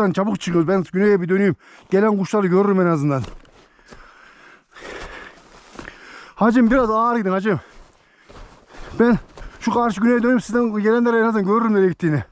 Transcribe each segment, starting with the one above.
alttan çabuk çıkıyoruz. Ben güneye bir döneyim. Gelen kuşları görürüm en azından. Hacım biraz ağır gidin hacım. Ben şu karşı güneye dönüp sizden gelenlere en azından görürüm nereye gittiğini.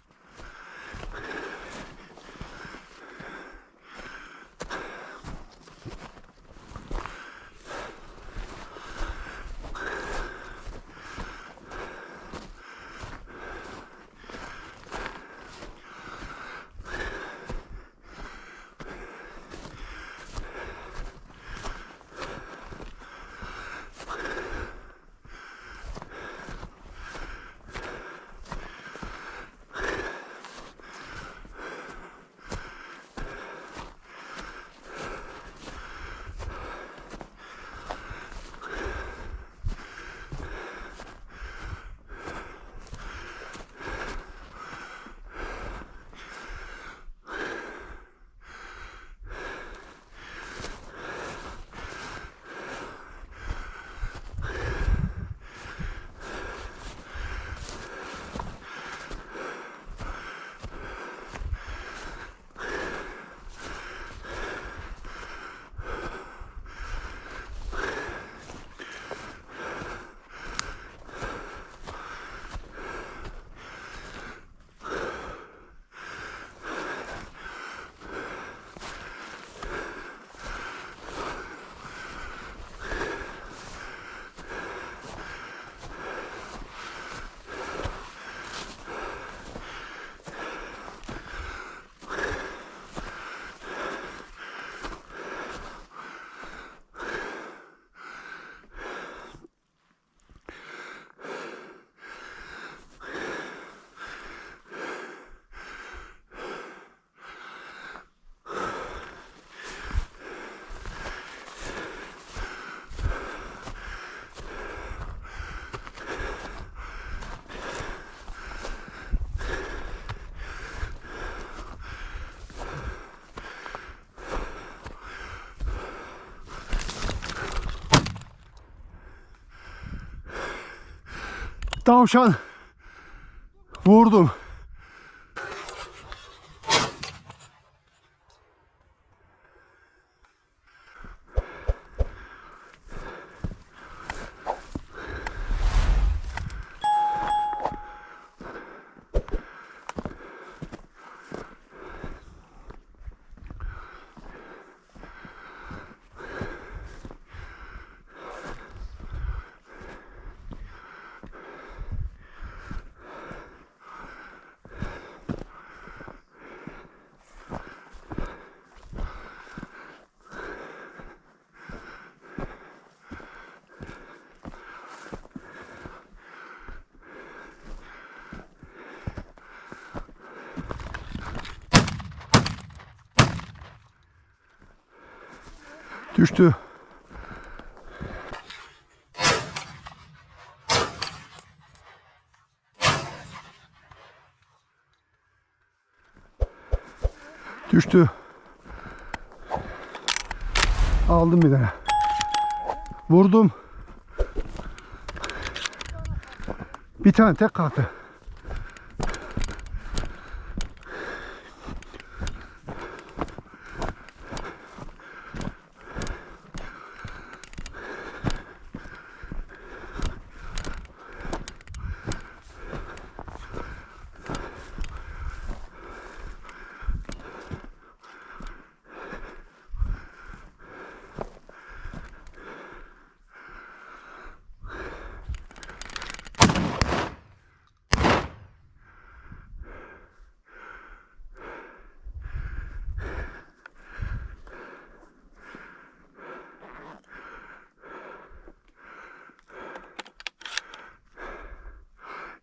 Tavşan. Vurdum. Düştü. Düştü. Aldım bir tane. Vurdum. Bir tane tek kalktı.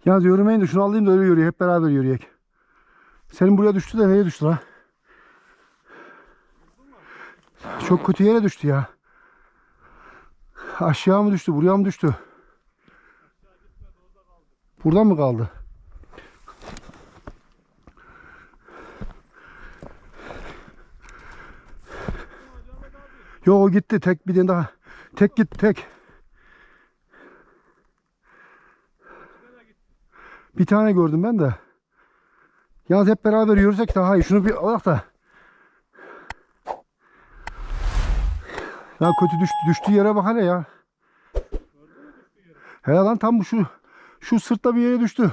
Yalnız yürümeyin de şunu alayım da öyle yürüyek. Hep beraber yürüyek. Senin buraya düştü de nereye düştü la? Çok kötü yere düştü ya. Aşağı mı düştü, buraya mı düştü? Buradan mı kaldı? Yok o gitti. Tek bir tane daha. Tek gitti tek. Bir tane gördüm ben de. Yalnız hep beraber yürürsek daha iyi. Şunu bir alak da. Ya kötü düştü. Düştüğü yere bak hele ya. He lan tam bu şu şu sırtta bir yere düştü.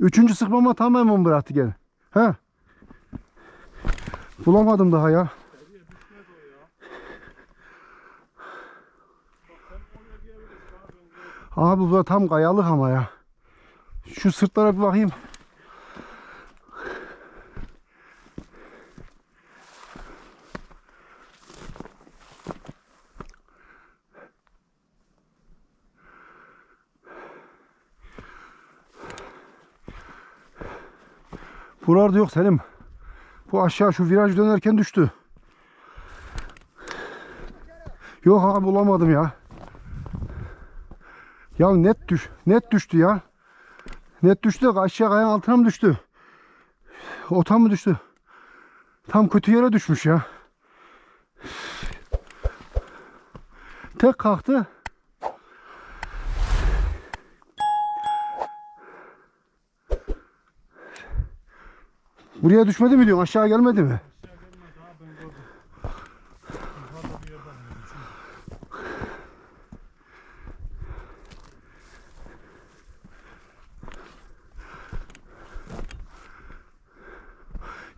Üçüncü sıkmama tamamen bıraktı gene. He. Bulamadım daha ya. Abi bu da tam kayalık ama ya. Şu sırtlara bir bakayım. Buralarda yok Selim. Bu aşağı şu viraj dönerken düştü. Yok abi bulamadım ya. Ya net düş, net düştü ya. Net düştü de aşağı kayanın altına mı düştü? Ota mı düştü? Tam kötü yere düşmüş ya. Tek kalktı. Buraya düşmedi mi diyorsun? Aşağı gelmedi mi? Aşağı gelmedi ha ben gördüm. Yukarıda bir yerden yedim.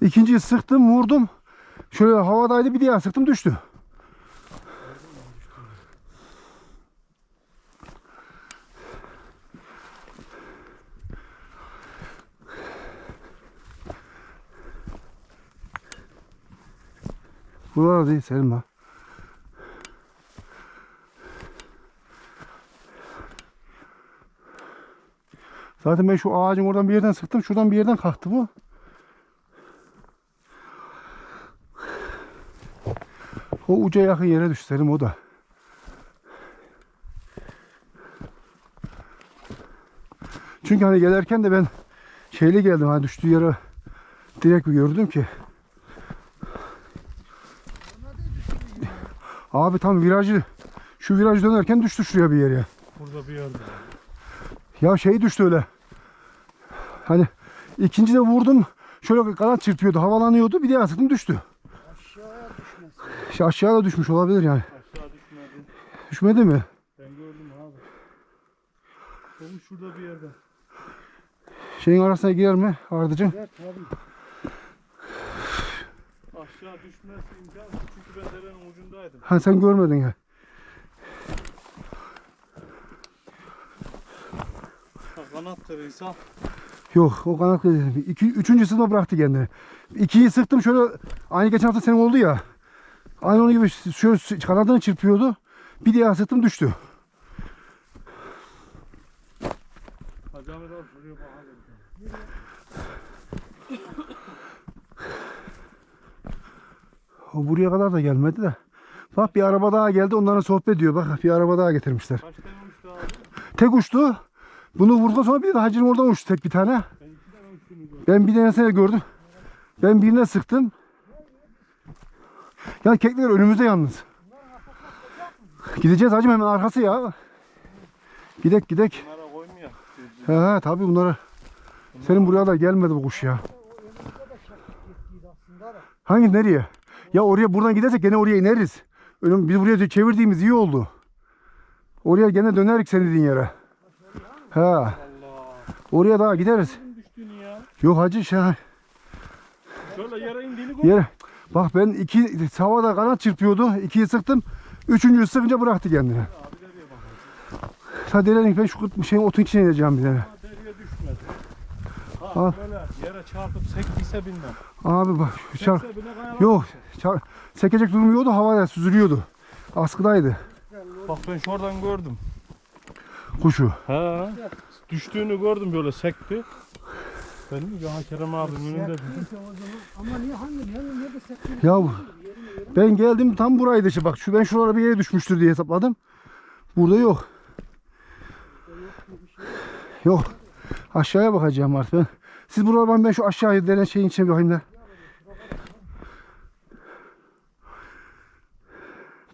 İkinciyi sıktım, vurdum. Şöyle havadaydı bir diğer sıktım düştü. Buralar değil Selma. Zaten ben şu ağacın oradan bir yerden sıktım. Şuradan bir yerden kalktı bu. O uca yakın yere düştü Selim o da. Çünkü hani gelirken de ben şeyle geldim hani düştüğü yere direkt bir gördüm ki. Abi tam virajı şu viraj dönerken düştü şuraya bir yere. Burada bir yerde. Ya şey düştü öyle. Hani ikinci de vurdum. Şöyle kanat çırpıyordu, havalanıyordu. Bir daha sıktım düştü. İşte aşağıya da düşmüş olabilir yani. Aşağı düşmedi. Düşmedi mi? Ben gördüm abi. Oğlum şurada bir yerde. Şeyin arasına girer mi Ardıcım? Evet tabii. Aşağı düşmesi imkansız çünkü ben derenin ucundaydım. Ha sen görmedin ya. Ha, kanat kırıysa Yok o kanat dedim. İki, üçüncü sınıfa bıraktı kendini. İkiyi sıktım şöyle aynı geçen hafta senin oldu ya. Aynı onun gibi şöyle kanadını çırpıyordu. Bir daha sıktım düştü. O buraya kadar da gelmedi de. Bak bir araba daha geldi onların sohbet ediyor. Bak bir araba daha getirmişler. Tek uçtu. Bunu vurduktan sonra bir de hacının oradan uçtu tek bir tane. Ben bir tanesini gördüm. Ben birine sıktım. Ya kekler önümüzde yalnız. Gideceğiz hacım hemen arkası ya. Gidek gidek. Bunlara koymuyor. He he tabi bunları. Senin buraya da gelmedi bu kuş ya. Hangi nereye? Ya oraya buradan gidersek gene oraya ineriz. Önüm, biz buraya çevirdiğimiz iyi oldu. Oraya gene dönerik senin dediğin yere. He. Allah. Oraya daha gideriz. Yok hacı şey. Şöyle yere indiğini. Yere. Bak ben iki havada kanat çırpıyordu. İkiyi sıktım. Üçüncüyü sıkınca bıraktı kendini. Bakalım. Sadelerin ben şu şeyin otun içine ineceğim bir tane. Ha deriye düşmedi. Ha Al. böyle yere çarpıp sektiyse bilmem. Abi bak şu çar Sekse bile kayalar Yok. düşer. çar sekecek durmuyordu havada süzülüyordu. Askıdaydı Bak ben şuradan gördüm. kuşu. Ha. Düştüğünü gördüm böyle sekti. Ben dedim ki ha Kerem abinin önünde dedim. Zaman. Ama niye hangi nerede nerede sekti? Ya bu- ben geldim tam buraydı işte bak şu ben şuralara bir yere düşmüştür diye hesapladım. Burada yok. Yok. Aşağıya bakacağım artık ben. Siz buradan ben şu aşağıya denen şeyin içine bir bakayım da.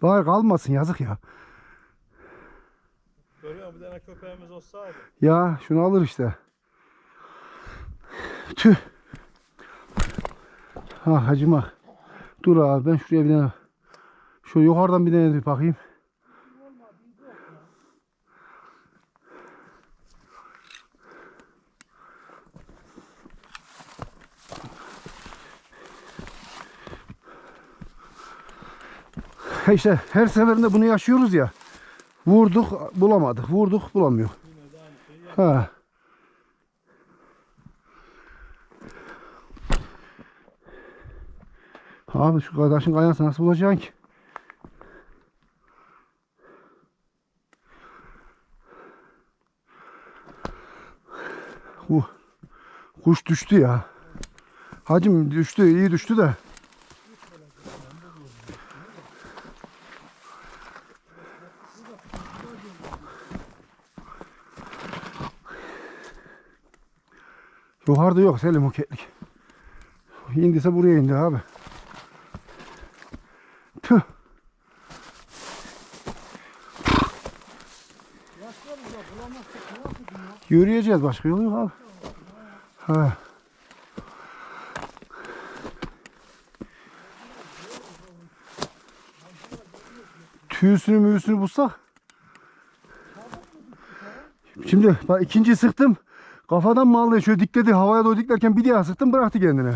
Bari kalmasın yazık ya. Görüyor musun bir tane köpeğimiz olsaydı. Ya şunu alır işte. Tüh. Ha hacıma. Dur abi ben şuraya bir tane şöyle yukarıdan bir tane bakayım. İşte her seferinde bunu yaşıyoruz ya. Vurduk bulamadık. Vurduk bulamıyor. Ha. Abi şu kardeşin kayası nasıl bulacaksın ki? Uh, kuş düştü ya. Hacım düştü, iyi düştü de. Yukarıda yok Selim o ketlik. İndiyse buraya indi abi. Yürüyeceğiz başka yolu yok abi. Ha. Tüysünü müyüsünü bulsak. Şimdi bak ikinci sıktım. Kafadan aldı şöyle dikledi havaya doğru diklerken bir daha sıktım bıraktı kendine.